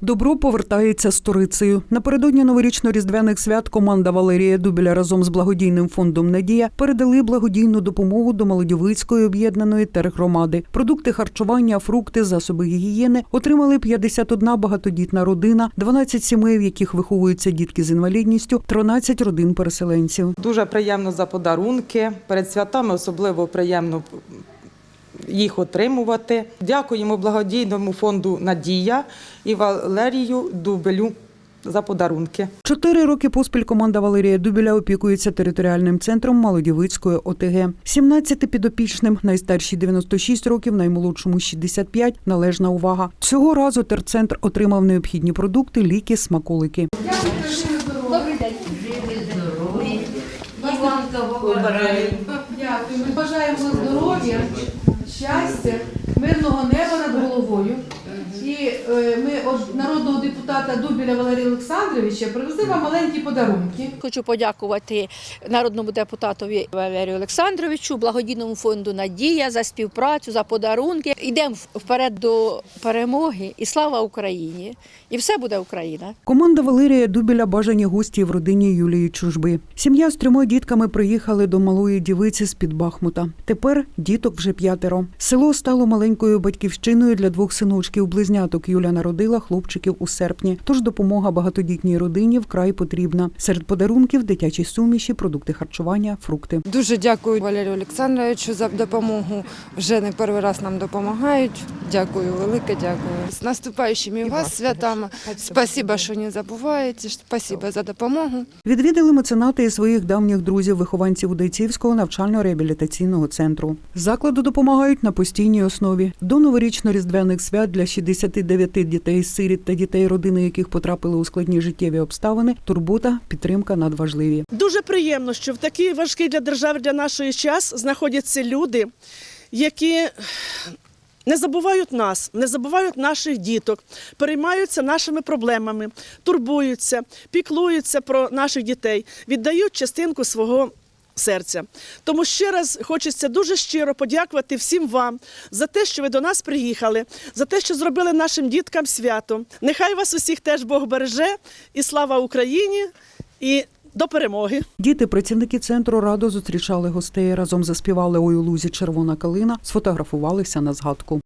Добро повертається сторицею. Напередодні новорічно-різдвяних свят команда Валерія Дубіля разом з благодійним фондом Надія передали благодійну допомогу до Молодьовицької об'єднаної тергромади. Продукти харчування, фрукти, засоби гігієни отримали 51 багатодітна родина, 12 сімей, в яких виховуються дітки з інвалідністю, 13 родин переселенців. Дуже приємно за подарунки. Перед святами особливо приємно їх отримувати. Дякуємо благодійному фонду Надія і Валерію Дубелю за подарунки. Чотири роки поспіль команда Валерія Дубіля опікується територіальним центром Молодівицької ОТГ. 17 підопічним, найстарші 96 років, наймолодшому 65 – належна увага. Цього разу терцентр отримав необхідні продукти, ліки, смаколики. Добрий день. Дякую. Ми бажаємо здоров'я, щастя, мирного неба над головою. І е, ми депутата Дубіля Валерія Олександровича привезли вам маленькі подарунки. Хочу подякувати народному депутатові Валерію Олександровичу, благодійному фонду Надія за співпрацю, за подарунки. Йдемо вперед до перемоги і слава Україні! І все буде Україна. Команда Валерія Дубіля бажані гості в родині Юлії Чужби. Сім'я з трьома дітками приїхали до малої дівиці з під Бахмута. Тепер діток вже п'ятеро. Село стало маленькою батьківщиною для двох синочків. Близняток Юля народила хлопчиків у серпні. Тож допомога багатодітній родині вкрай потрібна. Серед подарунків дитячі суміші, продукти харчування, фрукти. Дуже дякую Валерію Олександровичу за допомогу. Вже не перший раз нам допомагають. Дякую, велике дякую. З наступаючими вас святами. Спасибо, що не забуваєте. Спасибо за допомогу. Відвідали меценати і своїх давніх друзів, вихованців Удайцівського навчально-реабілітаційного центру. Закладу допомагають на постійній основі. До новорічно-різдвяних свят для 69 дітей сиріт та дітей, родини яких потрапили у складні життєві обставини. Турбота, підтримка надважливі. Дуже приємно, що в такий важкий для держави для нашої час знаходяться люди, які не забувають нас, не забувають наших діток, переймаються нашими проблемами, турбуються, піклуються про наших дітей, віддають частинку свого. Серця. Тому ще раз хочеться дуже щиро подякувати всім вам за те, що ви до нас приїхали, за те, що зробили нашим діткам свято. Нехай вас усіх теж Бог береже, і слава Україні, і до перемоги. Діти, працівники центру радо зустрічали гостей. Разом заспівали «Ой у лузі червона калина, сфотографувалися на згадку.